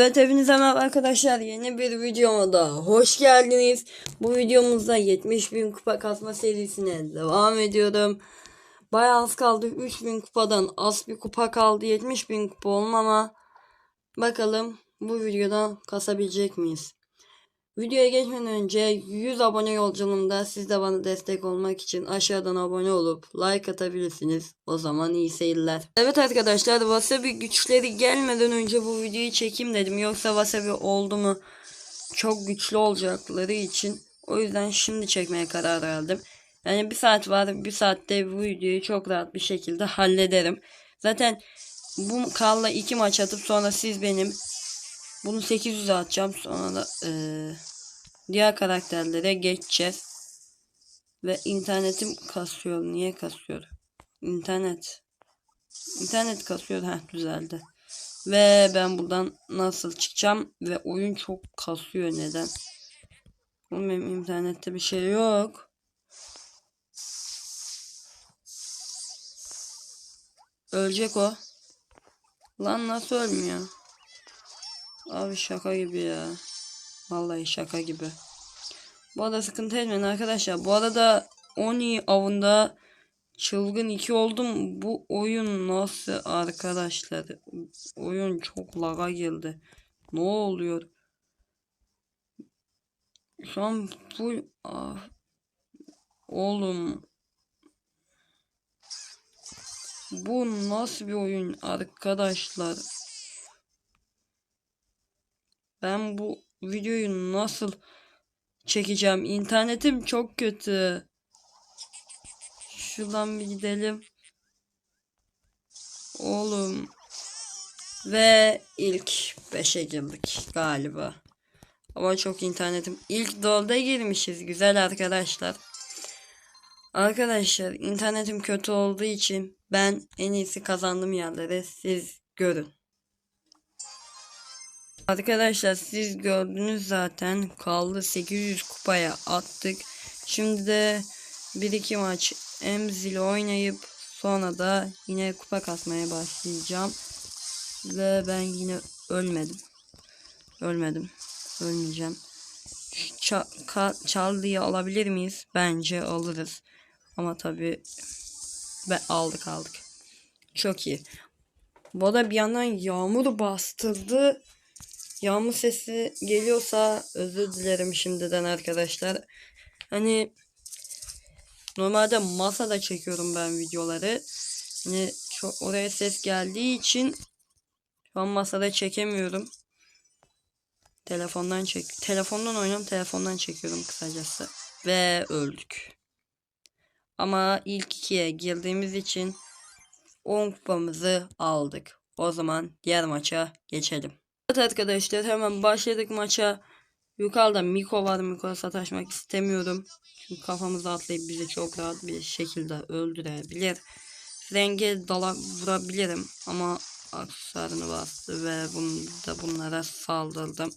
Evet hepinize merhaba arkadaşlar yeni bir videoma da hoş geldiniz. Bu videomuzda 70 bin kupa kasma serisine devam ediyorum. Bayağı az kaldı 3000 kupadan az bir kupa kaldı 70 bin kupa olmama. Bakalım bu videoda kasabilecek miyiz? Videoya geçmeden önce 100 abone yolculuğumda siz de bana destek olmak için aşağıdan abone olup like atabilirsiniz. O zaman iyi seyirler. Evet arkadaşlar Wasabi güçleri gelmeden önce bu videoyu çekeyim dedim. Yoksa Wasabi oldu mu çok güçlü olacakları için o yüzden şimdi çekmeye karar verdim. Yani bir saat var bir saatte bu videoyu çok rahat bir şekilde hallederim. Zaten bu Karl'la iki maç atıp sonra siz benim bunu 800'e atacağım sonra da eee, diğer karakterlere geçeceğiz. Ve internetim kasıyor. Niye kasıyor? İnternet. İnternet kasıyor. Heh düzeldi. Ve ben buradan nasıl çıkacağım? Ve oyun çok kasıyor. Neden? Oğlum benim internette bir şey yok. Ölecek o. Lan nasıl ölmüyor? Abi şaka gibi ya. Vallahi şaka gibi. Bu arada sıkıntı etmeyin arkadaşlar. Bu arada Oni avında çılgın 2 oldum. Bu oyun nasıl arkadaşlar? Oyun çok laga girdi. Ne oluyor? Şu an bu ah. Oğlum bu nasıl bir oyun arkadaşlar? Ben bu videoyu nasıl çekeceğim? İnternetim çok kötü. Şuradan bir gidelim. Oğlum. Ve ilk 5'e girdik galiba. Ama çok internetim. İlk dolda girmişiz. Güzel arkadaşlar. Arkadaşlar internetim kötü olduğu için ben en iyisi kazandığım yerleri siz görün. Arkadaşlar siz gördünüz zaten kaldı 800 kupaya attık. Şimdi de 1-2 maç Emzil oynayıp sonra da yine kupa kasmaya başlayacağım. Ve ben yine ölmedim. Ölmedim. Ölmeyeceğim. Ça- Charlie'yi alabilir miyiz? Bence alırız. Ama tabi aldık aldık. Çok iyi. Bu arada bir yandan yağmur bastırdı. Yağmur sesi geliyorsa özür dilerim şimdiden arkadaşlar. Hani normalde masada çekiyorum ben videoları. Hani çok oraya ses geldiği için şu an masada çekemiyorum. Telefondan çek. Telefondan oynuyorum, telefondan çekiyorum kısacası. Ve öldük. Ama ilk ikiye girdiğimiz için 10 kupamızı aldık. O zaman diğer maça geçelim. Evet arkadaşlar hemen başladık maça. Yukarıda Miko var. Miko'ya sataşmak istemiyorum. Çünkü kafamıza atlayıp bizi çok rahat bir şekilde öldürebilir. Renge dala vurabilirim ama aksesuarını bastı ve bunu da bunlara saldırdım.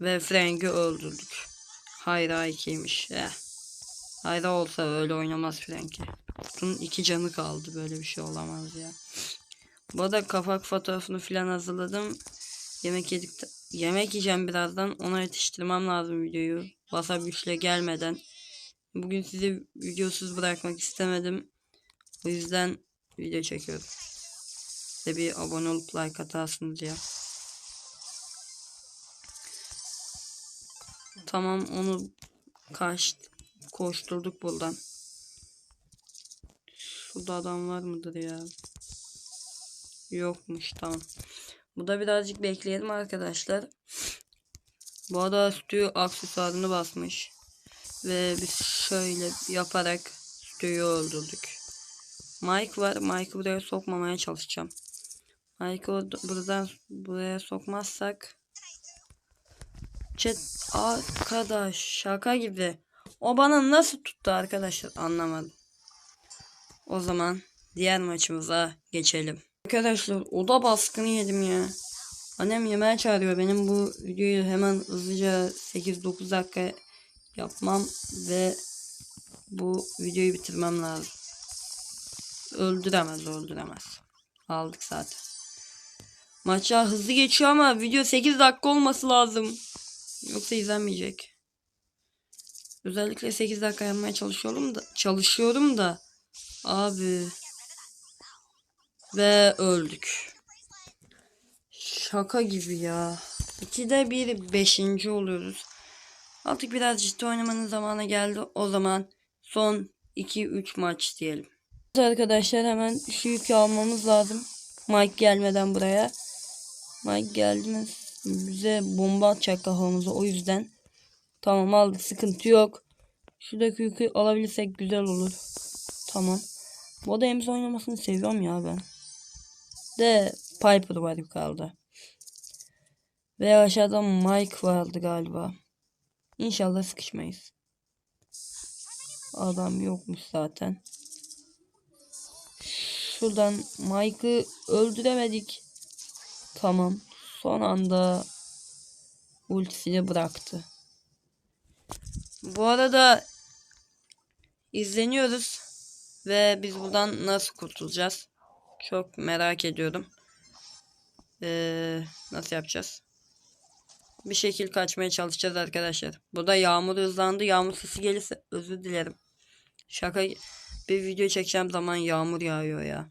Ve Frank'i öldürdük. Hayra 2'ymiş. Eh. Hayra olsa öyle oynamaz Frank'i. Bunun iki canı kaldı. Böyle bir şey olamaz ya. Bu arada kapak fotoğrafını falan hazırladım. Yemek yedik yemek yiyeceğim birazdan. Ona yetiştirmem lazım videoyu. WhatsApp güçle gelmeden. Bugün sizi videosuz bırakmak istemedim. O yüzden video çekiyorum. Size bir abone olup like atarsınız ya. Tamam onu kaç koşturduk buradan. Şurada adam var mıdır ya? Yokmuş tamam. Bu da birazcık bekleyelim arkadaşlar. Bu arada stüdyo aksesuarını basmış. Ve biz şöyle yaparak stüdyoyu öldürdük. Mike var. Mike'ı buraya sokmamaya çalışacağım. Mike'ı buradan buraya sokmazsak Chat arkadaş şaka gibi. O bana nasıl tuttu arkadaşlar anlamadım. O zaman diğer maçımıza geçelim. Arkadaşlar oda baskını yedim ya. Annem yemeğe çağırıyor. Benim bu videoyu hemen hızlıca 8-9 dakika yapmam ve bu videoyu bitirmem lazım. Öldüremez öldüremez. Aldık zaten. Maçlar hızlı geçiyor ama video 8 dakika olması lazım. Yoksa izlenmeyecek. Özellikle 8 dakika yapmaya çalışıyorum da çalışıyorum da abi ve öldük. Şaka gibi ya. İkide bir beşinci oluyoruz. Artık biraz ciddi oynamanın zamanı geldi. O zaman son 2-3 maç diyelim. Arkadaşlar hemen şu yükü almamız lazım. Mike gelmeden buraya. Mike geldi bize bomba atacak kafamıza o yüzden. Tamam aldık sıkıntı yok. Şuradaki yükü alabilirsek güzel olur. Tamam. Bu da oynamasını seviyorum ya ben. De Piper var yukarıda. Ve aşağıda Mike vardı galiba. İnşallah sıkışmayız. Adam yokmuş zaten. Şuradan Mike'ı öldüremedik. Tamam. Son anda ultisini bıraktı. Bu arada izleniyoruz ve biz buradan nasıl kurtulacağız? Çok merak ediyorum. Ee, nasıl yapacağız? Bir şekil kaçmaya çalışacağız arkadaşlar. Burada yağmur hızlandı. Yağmur sesi gelirse özür dilerim. Şaka bir video çekeceğim zaman yağmur yağıyor ya.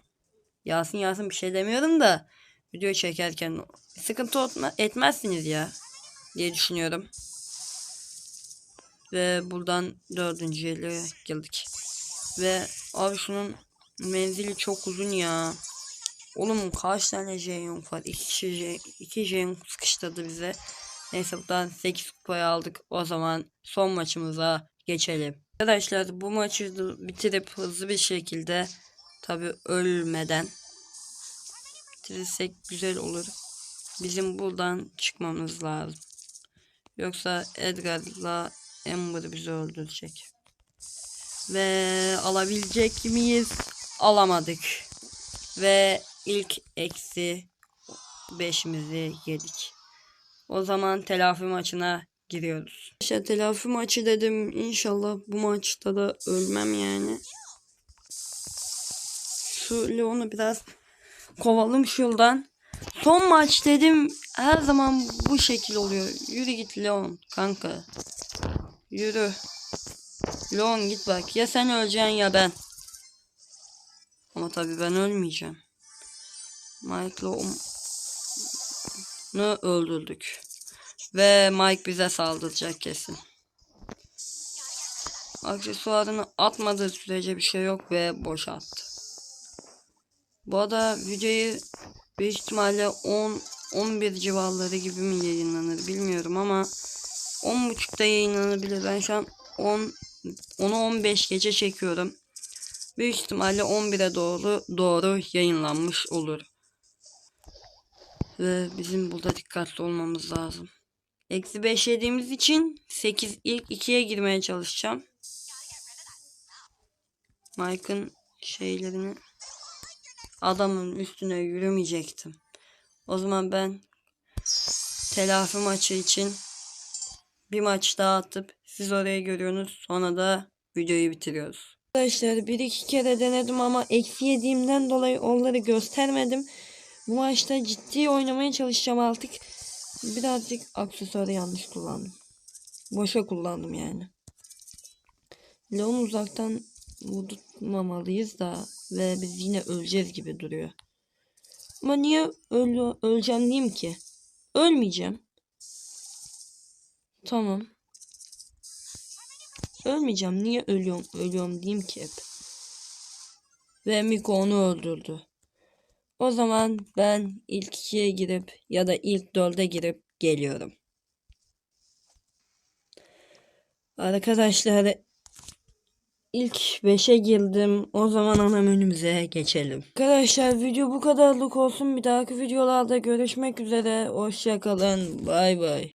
Yağsın yağsın bir şey demiyorum da video çekerken sıkıntı etmezsiniz ya diye düşünüyorum. Ve buradan dördüncü yere geldik. Ve abi şunun menzili çok uzun ya. Oğlum kaç tane Jeyong var? İki kişi J- iki Jeyong sıkıştırdı bize. Neyse buradan 8 kupayı aldık. O zaman son maçımıza geçelim. Arkadaşlar bu maçı bitirip hızlı bir şekilde tabi ölmeden bitirirsek güzel olur. Bizim buradan çıkmamız lazım. Yoksa Edgar'la Amber bizi öldürecek. Ve alabilecek miyiz? Alamadık. Ve ilk eksi 5'imizi yedik. O zaman telafi maçına giriyoruz. İşte telafi maçı dedim. İnşallah bu maçta da ölmem yani. Şu Leon'u biraz kovalım şuradan. Son maç dedim. Her zaman bu şekil oluyor. Yürü git Leon kanka. Yürü. Leon git bak. Ya sen öleceksin ya ben. Ama tabii ben ölmeyeceğim. Mike Leon'u öldürdük. Ve Mike bize saldıracak kesin. Aksesuarını atmadığı sürece bir şey yok ve boş attı. Bu arada videoyu büyük ihtimalle 10 11 civarları gibi mi yayınlanır bilmiyorum ama 10.30'da yayınlanabilir. Ben şu an 10 onu 15 gece çekiyorum. Büyük ihtimalle 11'e doğru doğru yayınlanmış olur. Ve bizim burada dikkatli olmamız lazım. Eksi 5 yediğimiz için 8 ilk 2'ye girmeye çalışacağım. Mike'ın şeylerini adamın üstüne yürümeyecektim. O zaman ben telafi maçı için bir maç daha atıp siz oraya görüyorsunuz. Sonra da videoyu bitiriyoruz. Arkadaşlar bir iki kere denedim ama eksi yediğimden dolayı onları göstermedim. Bu maçta ciddi oynamaya çalışacağım artık. Birazcık aksesuarı yanlış kullandım. Boşa kullandım yani. Leon uzaktan vurdurmamalıyız da ve biz yine öleceğiz gibi duruyor. Ama niye öl öleceğim diyeyim ki? Ölmeyeceğim. Tamam. Ölmeyeceğim. Niye ölüyorum? Ölüyorum diyeyim ki hep. Ve Miko onu öldürdü. O zaman ben ilk ikiye girip ya da ilk dörde girip geliyorum. Arkadaşlar ilk 5'e girdim. O zaman ana menümüze geçelim. Arkadaşlar video bu kadarlık olsun. Bir dahaki videolarda görüşmek üzere. Hoşçakalın. Bay bay.